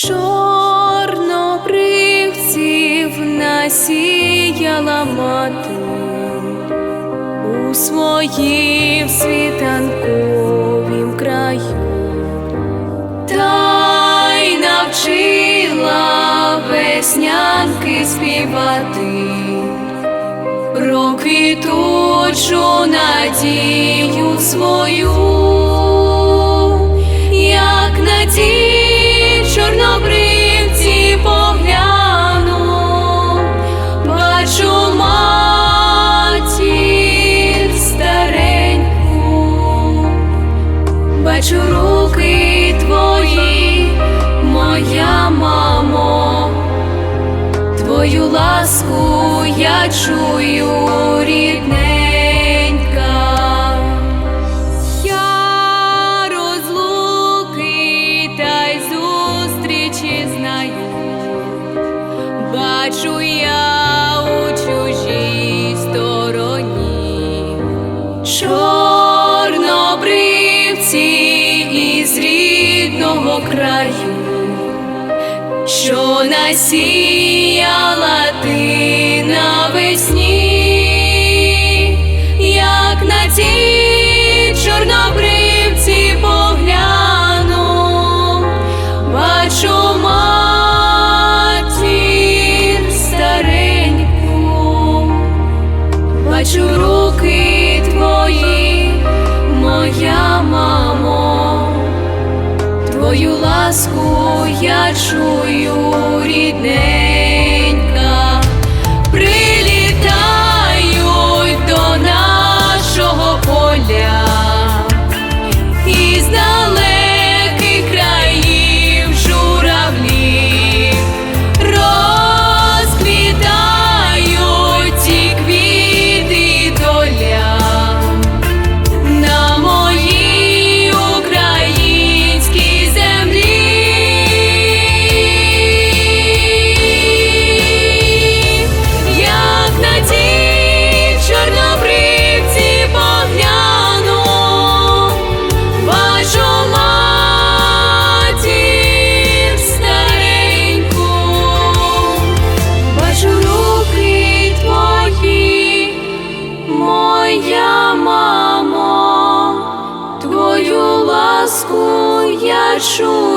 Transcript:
Чорнобривців насіяла мати у своїм світанковім краю, та й навчила веснянки співати про квітучу надію свою. Бачу руки твої, моя мамо. Твою ласку я чую, рідненька, я розлуки та й зустрічі знаю, бачу краю що насіяла ти навесні, Твою ласку я чую, мамо.